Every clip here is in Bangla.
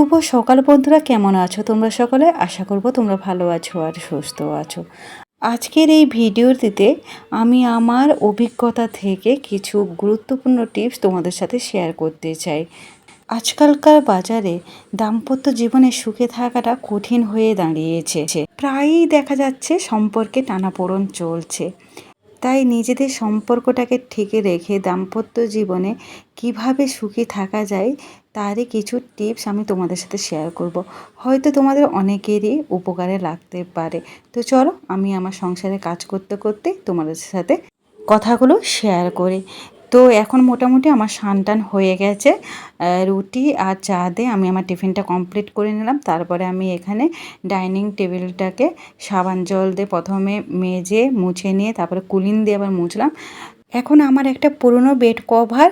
শুভ সকাল বন্ধুরা, কেমন আছো তোমরা সকলে? আশা করব তোমরা ভালো আছো আর সুস্থ আছো। আজকের এই ভিডিওটিতে আমি আমার অভিজ্ঞতা থেকে কিছু গুরুত্বপূর্ণ টিপস তোমাদের সাথে শেয়ার করতে চাই। আজকালকার বাজারে দাম্পত্য জীবনে সুখে থাকাটা কঠিন হয়ে দাঁড়িয়েছে। প্রায়ই দেখা যাচ্ছে সম্পর্কে টানাপোড়ন চলছে। তাই নিজেদের সম্পর্কটাকে ঠিক রেখে দাম্পত্য জীবনে কীভাবে সুখী থাকা যায় তারই কিছু টিপস আমি তোমাদের সাথে শেয়ার করব। হয়তো তোমাদের অনেকেরই উপকারে লাগতে পারে। তো চলো, আমি আমার সংসারে কাজ করতে করতে তোমাদের সাথে কথাগুলো শেয়ার করি। তো এখন মোটামুটি আমার টান হয়ে গেছে। রুটি আর চা দিয়ে আমি আমার টিফিনটা কমপ্লিট করে নিলাম। তারপরে আমি এখানে ডাইনিং টেবিলটাকে সাবান জল দিয়ে প্রথমে মেজে, মুছে নিয়ে তারপরে কুলিন দিয়ে আবার মুছলাম। এখন আমার একটা পুরনো বেড কভার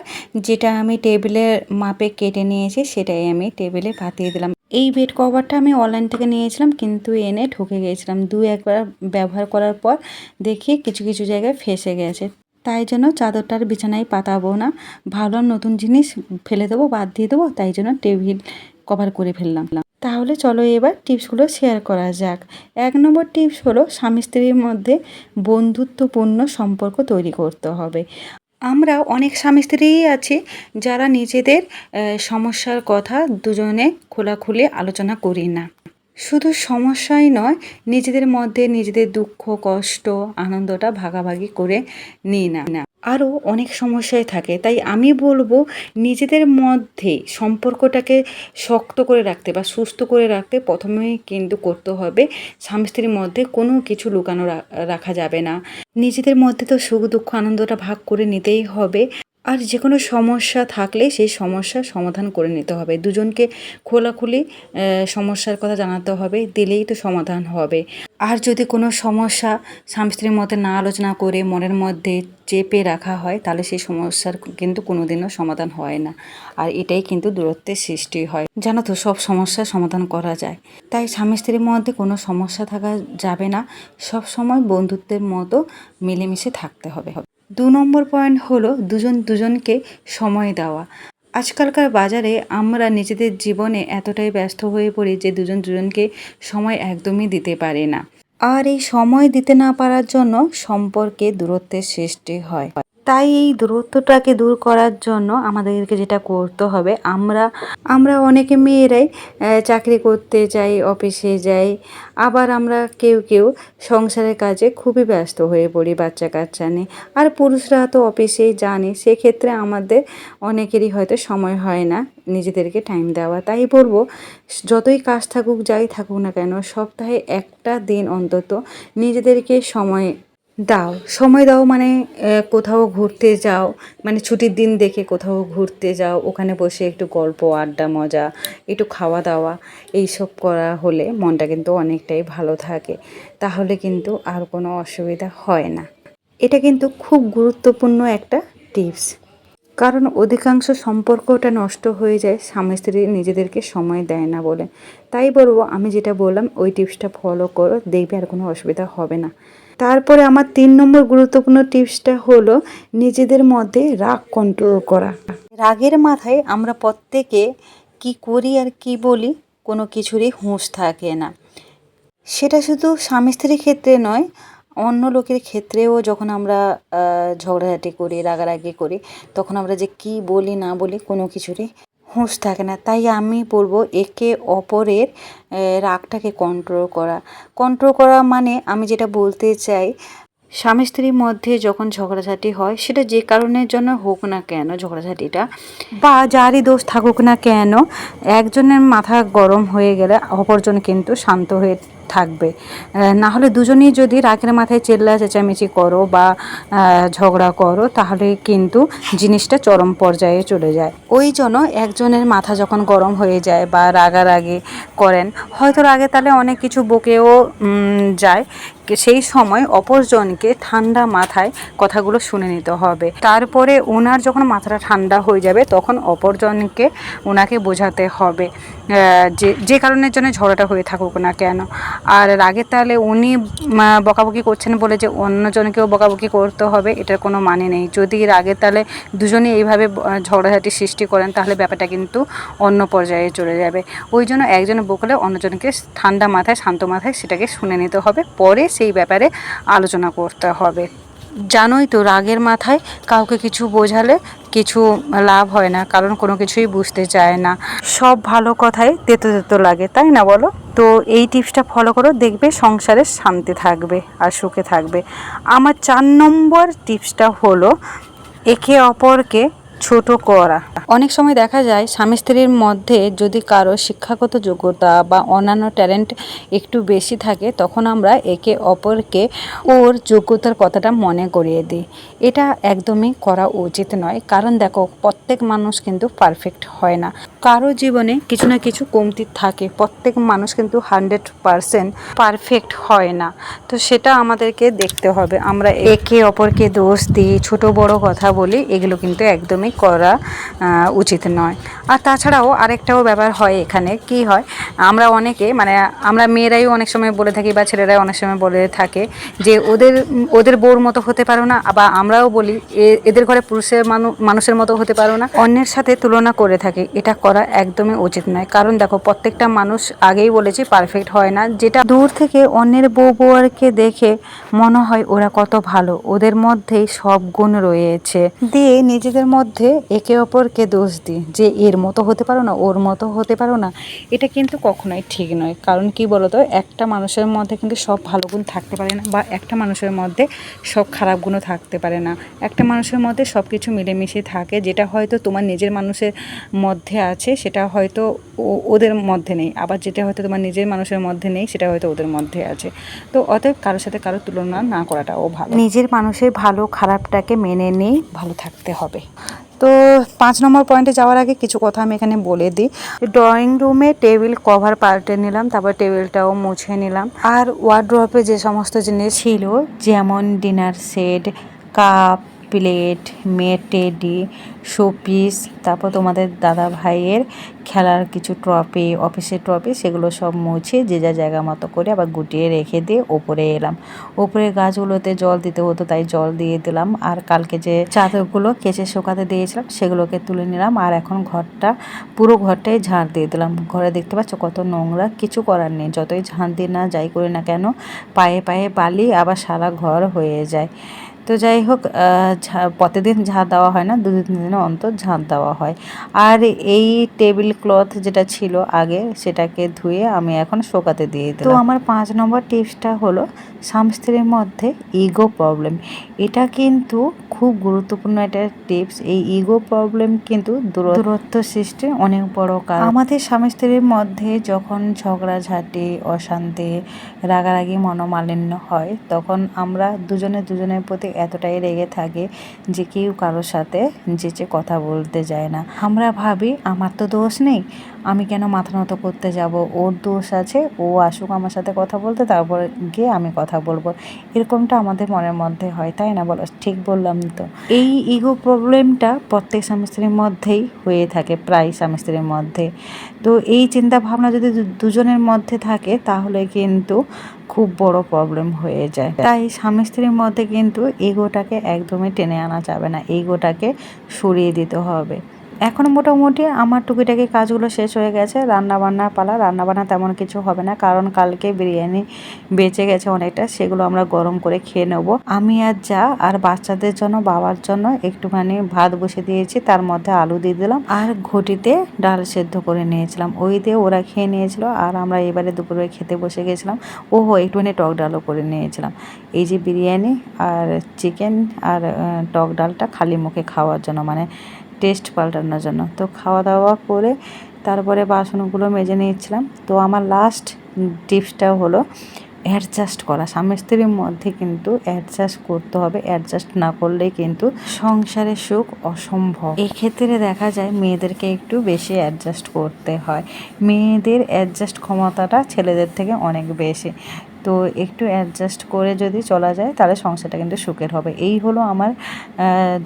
যেটা আমি টেবিলের মাপে কেটে নিয়েছি, সেটাই আমি টেবিলে পাতিয়ে দিলাম। এই বেড কভারটা আমি অনলাইন থেকে নিয়েছিলাম, কিন্তু এনে ঢুকে গিয়েছিলাম দু, একবার ব্যবহার করার পর দেখি কিছু কিছু জায়গায় ফেসে গেছে। তাই জন্য চাদরটার বিছানায় পাতাবো না। ভালো নতুন জিনিস ফেলে দেবো, বাদ দিয়ে দেবো, তাই জন্য টেবিল কভার করে ফেললাম। তাহলে চলো এবার টিপসগুলো শেয়ার করা যাক। এক নম্বর টিপস হলো স্বামী স্ত্রীর মধ্যে বন্ধুত্বপূর্ণ সম্পর্ক তৈরি করতে হবে। আমরা অনেক স্বামী স্ত্রীই আছি যারা নিজেদের সমস্যার কথা দুজনে খোলাখুলি আলোচনা করি না। শুধু সমস্যাই নয়, নিজেদের মধ্যে নিজেদের দুঃখ, কষ্ট, আনন্দটা ভাগাভাগি করে নিই না। আরও অনেক সমস্যায় থাকে। তাই আমি বলব নিজেদের মধ্যে সম্পর্কটাকে শক্ত করে রাখতে বা সুস্থ করে রাখতে প্রথমেই কিন্তু করতে হবে। স্বামী স্ত্রীর মধ্যে কোনো কিছু লুকানো রাখা যাবে না। নিজেদের মধ্যে তো সুখ দুঃখ আনন্দটা ভাগ করে নিতেই হবে। আর যে কোনো সমস্যা থাকলে সেই সমস্যার সমাধান করে নিতে হবে। দুজনকে খোলাখুলি সমস্যার কথা জানাতে হবে, দিলেই তো সমাধান হবে। আর যদি কোনো সমস্যা স্বামী স্ত্রীর মধ্যে না আলোচনা করে মনের মধ্যে চেপে রাখা হয়, তাহলে সেই সমস্যার কিন্তু কোনোদিনও সমাধান হয় না। আর এটাই কিন্তু দূরত্বের সৃষ্টি হয়। জানো তো, সব সমস্যার সমাধান করা যায়। তাই স্বামী স্ত্রীর মধ্যে কোনো সমস্যা থাকা যাবে না। সব সময় বন্ধুত্বের মতো মিলেমিশে থাকতে হবে। দু নম্বর পয়েন্ট হলো দুজন দুজনকে সময় দেওয়া। আজকালকার বাজারে আমরা নিজেদের জীবনে এতটাই ব্যস্ত হয়ে পড়ি যে দুজন দুজনকে সময় একদমই দিতে পারে না। আর এই সময় দিতে না পারার জন্য সম্পর্কে দূরত্বের সৃষ্টি হয়। তাই এই দূরত্বটাকে দূর করার জন্য আমাদেরকে যেটা করতে হবে, আমরা আমরা অনেকে মেয়েরাই চাকরি করতে যাই, অফিসে যাই, আবার আমরা কেউ কেউ সংসারের কাজে খুবই ব্যস্ত হয়ে পড়ি বাচ্চা কাচ্চা নিয়ে। আর পুরুষরা তো অফিসেই জানে, সেক্ষেত্রে আমাদের অনেকেরই হয়তো সময় হয় না নিজেদেরকে টাইম দেওয়া। তাই বলব, যতই কাজ থাকুক, যাই থাকুক না কেন, সপ্তাহে একটা দিন অন্তত নিজেদেরকে সময় দাও, সময় দাও মানে কোথাও ঘুরতে যাও মানে ছুটির দিন দেখে কোথাও ঘুরতে যাও, ওখানে বসে একটু গল্প, আড্ডা, মজা, একটু খাওয়া দাওয়া, এইসব করা হলে মনটা কিন্তু অনেকটাই ভালো থাকে। তাহলে কিন্তু আর কোনো অসুবিধা হয় না। এটা কিন্তু খুব গুরুত্বপূর্ণ একটা টিপস। কারণ অধিকাংশ সম্পর্কটা নষ্ট হয়ে যায়, স্বামী স্ত্রী নিজেদেরকে সময় দেয় না বলে। তাই বলব, আমি যেটা বললাম, ওই টিপসটা ফলো করো, দেখবে আর কোনো অসুবিধা হবে না। তারপরে আমার তিন নম্বর গুরুত্বপূর্ণ টিপসটা হলো নিজেদের মধ্যে রাগ কন্ট্রোল করা। রাগের মাথায় আমরা প্রত্যেকে কি করি আর কি বলি কোনো কিছুরই হুঁশ থাকে না। সেটা শুধু স্বামী স্ত্রীর ক্ষেত্রে নয়, অন্য লোকের ক্ষেত্রেও যখন আমরা ঝগড়াঝাটি করি, রাগারাগি করি, তখন আমরা যে কি বলি না বলি কোনো কিছুরই হুঁশ থাকে না। তাই আমি বলব একে অপরের রাগটাকে কন্ট্রোল করা। কন্ট্রোল করা মানে আমি যেটা বলতে চাই, স্বামী স্ত্রীর মধ্যে যখন ঝগড়াঝাটি হয়, সেটা যে কারণের জন্য হোক না কেন ঝগড়াঝাটিটা, বা যারই দোষ থাকুক না কেন, একজনের মাথা গরম হয়ে গেলে অপরজন কিন্তু শান্ত হয়ে থাকবে। না হলে দুজনেই যদি রাগের মাথায় চেল্লা চেঁচামেচি করো বা ঝগড়া করো, তাহলে কিন্তু জিনিসটা চরম পর্যায়ে চলে যায়। ওই জন্য একজনের মাথা যখন গরম হয়ে যায় বা রাগারাগি করেন, হয়তো রাগে তাহলে অনেক কিছু বকেও যায়। সেই সময় অপরজনকে ঠান্ডা মাথায় কথাগুলো শুনে নিতে হবে। তারপরে ওনার যখন মাথাটা ঠান্ডা হয়ে যাবে, তখন অপরজনকে ওনাকে বোঝাতে হবে যে যে কারণের জন্য ঝগড়াটা হয়ে থাকুক না কেন। আর রাগের তাহলে উনি বকাবকি করছেন বলে যে অন্যজনকেও বকাবকি করতে হবে, এটার কোনো মানে নেই। যদি রাগের তাহলে দুজনে এইভাবে ঝগড়াঝাটি সৃষ্টি করেন, তাহলে ব্যাপারটা কিন্তু অন্য পর্যায়ে চলে যাবে। ওই জন্য একজন বকলে অন্যজনকে ঠান্ডা মাথায়, শান্ত মাথায় সেটাকে শুনে নিতে হবে, পরে সেই ব্যাপারে আলোচনা করতে হবে। জানোই তো রাগের মাথায় কাউকে কিছু বোঝালে কিছু লাভ হয় না, কারণ কোনো কিছুই বুঝতে চায় না। সব ভালো কথাই তেতো তেতো লাগে, তাই না বলো? তো এই টিপসটা ফলো করো, দেখবে সংসারে শান্তি থাকবে আর সুখে থাকবে। আমার চার নম্বর টিপসটা হলো, একে অপরকে ছোট করা। অনেক সময় দেখা যায় স্বামী স্ত্রীর মধ্যে যদি কারও শিক্ষাগত যোগ্যতা বা অন্যান্য ট্যালেন্ট একটু বেশি থাকে, তখন আমরা একে অপরকে ওর যোগ্যতার কথাটা মনে করিয়ে দিই। এটা একদমই করা উচিত নয়। কারণ দেখো, প্রত্যেক মানুষ কিন্তু পারফেক্ট হয় না। কারও জীবনে কিছু না কিছু কমতি থাকে। প্রত্যেক মানুষ কিন্তু হান্ড্রেড পারসেন্ট পারফেক্ট হয় না। তো সেটা আমাদেরকে দেখতে হবে। আমরা একে অপরকে দোষ দিই, ছোট বড় কথা বলি, এগুলো কিন্তু একদমই করা উচিত নয়। আর তাছাড়াও আরেকটাও ব্যাপার হয় এখানে। কি হয়? আমরা অনেকে মানে আমরা মেয়েরাই অনেক সময় বলে থাকি বা ছেলেরাই অনেক সময় বলে থাকে যে, ওদের ওদের বউর মতো হতে পারো না। বা আমরাও বলি এদের ঘরে পুরুষের মানুষের মতো হতে পারো না। অন্যের সাথে তুলনা করে থাকে। এটা করা একদমই উচিত নয়। কারণ দেখো, প্রত্যেকটা মানুষ আগেই বলেছি পারফেক্ট হয় না। যেটা দূর থেকে অন্যের বউ বউয়ারকে দেখে মনে হয় ওরা কত ভালো। ওদের মধ্যেই সব গুণ রয়েছে। দিয়ে নিজেদের মধ্যে একে অপরকে দোষ দিই। যে এর মতো হতে পারো না, ওর মতো হতে পারো না, এটা কিন্তু কখনোই ঠিক নয়। কারণ কি বলতো, একটা মানুষের মধ্যে কিন্তু সব ভালো গুণ থাকতে পারে না, বা একটা মানুষের মধ্যে সব খারাপ গুণও থাকতে পারে না। একটা মানুষের মধ্যে সব কিছু মিলেমিশে থাকে, যেটা হয়তো তোমার নিজের মানুষের মধ্যে আছে। সেটা হয়তো ওদের মধ্যে নেই। আবার যেটা হয়তো তোমার নিজের মানুষের মধ্যে নেই, সেটা হয়তো ওদের মধ্যে আছে। তো অতএব কারোর সাথে কারোর তুলনা না করাটাও ভালো। নিজের মানুষের ভালো খারাপটাকে মেনে নিয়ে ভালো থাকতে হবে। তো পাঁচ নম্বর পয়েন্টে যাওয়ার আগে কিছু কথা আমি এখানে বলে দিই। ড্রয়িং রুমে টেবিল কভার পাল্টে নিলাম, তারপর টেবিলটাও মুছে নিলাম। আর ওয়ার্ড্রপে যে সমস্ত জিনিস ছিল, যেমন ডিনার সেট কাপ প্লেট মেটেডি শোপিস, তারপর তোমাদের দাদা ভাইয়ের খেলার কিছু ট্রফি, অফিসের ট্রফি, সেগুলো সব মুছে যে যা জায়গা মতো করে আবার গুটিয়ে রেখে দিয়ে ওপরে এলাম। ওপরে গাছগুলোতে জল দিতে হতো, তাই জল দিয়ে দিলাম। আর কালকে যে চাদরগুলো কেচে শুকাতে দিয়েছিলাম, সেগুলোকে তুলে নিলাম। আর এখন ঘরটা, পুরো ঘরটাই ঝাড় দিয়ে দিলাম। ঘরে দেখতে পাচ্ছ কত নোংরা, কিছু করার নেই। যতই ঝাড় দিয়ে না যাই করি না কেন, পায়ে পায়ে বালি আবার সারা ঘর হয়ে যায়। তো যাই হোক ঝা- প্রতিদিন ঝাঁট দেওয়া হয় না দু তিন দিনে অন্তর ঝাঁট দেওয়া হয়। আর এই টেবিল ক্লথ যেটা ছিল আগে সেটাকে ধুয়ে আমি এখন শোকাতে দিয়ে দিলাম। তো আমার পাঁচ নম্বর টিপসটা হলো স্বামী মধ্যে ইগো প্রবলেম এটা কিন্তু খুব গুরুত্বপূর্ণ একটা টিপস। এই ইগো প্রবলেম কিন্তু দূর- দূরত্ব সৃষ্টি অনেক বড় কারণ। আমাদের স্বামী স্ত্রীর মধ্যে যখন ঝগড়াঝাটি অশান্তি রাগারাগি মনোমালিন্য হয় তখন আমরা দুজনে দুজনের প্রতি এতটাই রেগে থাকে যে কেউ কারোর সাথে যেচে কথা বলতে যায় না। আমরা ভাবি, আমার তো দোষ নেই আমি কেন মাথা নত করতে যাব? ওর দোষ আছে, ও আসুক আমার সাথে কথা বলতে, তারপর গিয়ে আমি কথা বলব। এরকমটা আমাদের মনের মধ্যে হয়, তাই না বলো? ঠিক বললাম তো। এই ইগো প্রবলেমটা প্রত্যেক স্বামী স্ত্রীর মধ্যেই হয়ে থাকে, প্রায় স্বামী স্ত্রীর মধ্যে। তো এই চিন্তা ভাবনা যদি দুজনের মধ্যে থাকে, তাহলে কিন্তু খুব বড় প্রবলেম হয়ে যায়। তাই স্বামী স্ত্রীর মধ্যে কিন্তু ইগোটাকে একদমই টেনে আনা যাবে না। ইগোটাকে সরিয়ে দিতে হবে। এখন মোটামুটি আমার টুকিটাকি কাজগুলো শেষ হয়ে গেছে। রান্না বান্নার পালা। রান্নাবান্না তেমন কিছু হবে না, কারণ কালকে বিরিয়ানি বেঁচে গেছে অনেকটা, সেগুলো আমরা গরম করে খেয়ে নেব। আমি আর যা, আর বাচ্চাদের জন্য, বাবার জন্য একটুখানি ভাত বসে দিয়েছি, তার মধ্যে আলু দিয়ে দিলাম, আর ঘটিতে ডাল সেদ্ধ করে নিয়েছিলাম। ওই দিয়ে ওরা খেয়ে নিয়েছিল, আর আমরা এবারে দুপুরে খেতে বসে গেছিলাম। ওহো, একটুখানি টক ডালও করে নিয়েছিলাম। এই যে বিরিয়ানি আর চিকেন আর টক ডালটা খালি মুখে খাওয়ার জন্য মানে টেস্ট পাল্টানোর জন্য। তো খাওয়া দাওয়া করে তারপরে বাসনগুলো মেজে নিয়েছিলাম। তো আমার লাস্ট টিপসটা হলো অ্যাডজাস্ট করা। স্বামী স্ত্রীর মধ্যে কিন্তু অ্যাডজাস্ট করতে হবে। অ্যাডজাস্ট না করলে কিন্তু সংসারের সুখ অসম্ভব। এক্ষেত্রে দেখা যায় মেয়েদেরকে একটু বেশি অ্যাডজাস্ট করতে হয়। মেয়েদের অ্যাডজাস্ট ক্ষমতাটা ছেলেদের থেকে অনেক বেশি। তো একটু অ্যাডজাস্ট করে যদি চলা যায়, তাহলে সংসারটা কিন্তু সুখের হবে। এই হলো আমার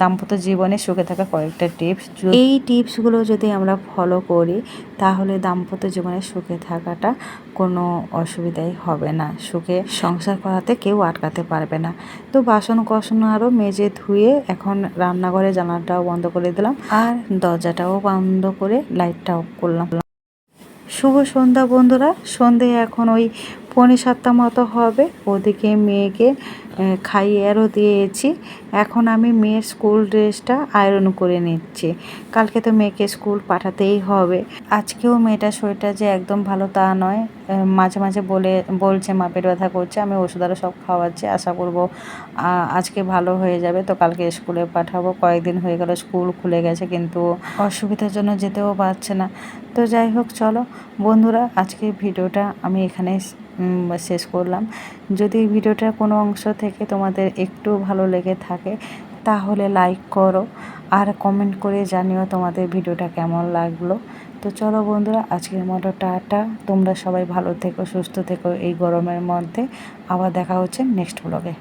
দাম্পত্য জীবনে সুখে থাকা কয়েকটা টিপস এই টিপসগুলো যদি আমরা ফলো করি, তাহলে দাম্পত্য জীবনে সুখে থাকাটা কোনো অসুবিধাই হবে না। সুখে সংসার করাতে কেউ আটকাতে পারবে না। তো বাসন কোসন আরও মেজে ধুয়ে এখন রান্নাঘরে জানালাটাও বন্ধ করে দিলাম। আর দরজাটাও বন্ধ করে লাইটটা অফ করলাম শুভ সন্ধ্যা বন্ধুরা। সন্ধে এখন ওই পৌনে সাতটা মতো হবে। ওদিকে মেয়েকে আহ, খাইয়ে আরও দিয়েছি। এখন আমি মেয়ের স্কুল ড্রেসটা আয়রন করে নিচ্ছি। কালকে তো মেয়েকে স্কুল পাঠাতেই হবে। আজকেও মেয়েটার শরীরটা যে একদম ভালো তা নয়। মাঝে মাঝে বলে বলছে মা পেট ব্যথা করছে আমি ওষুধ আরও সব খাওয়াচ্ছি আশা করব আজকে ভালো হয়ে যাবে। তো কালকে স্কুলে পাঠাবো। কয়েকদিন হয়ে গেল স্কুল খুলে গেছে কিন্তু অসুবিধার জন্য যেতেও পারছে না। তো যাই হোক চলো বন্ধুরা আজকে ভিডিওটা আমি এখানে শেষ করলাম। যদি ভিডিওটা কোনো অংশ থেকে তোমাদের একটু ভালো লেগে থাকে, তাহলে লাইক করো আর কমেন্ট করে জানিও তোমাদের ভিডিওটা কেমন লাগল। তো চলো বন্ধুরা, আজকের মতো টাটা। তোমরা সবাই ভালো থেকো, সুস্থ থেকো এই গরমের মধ্যে। আবার দেখা হচ্ছে নেক্সট ব্লগে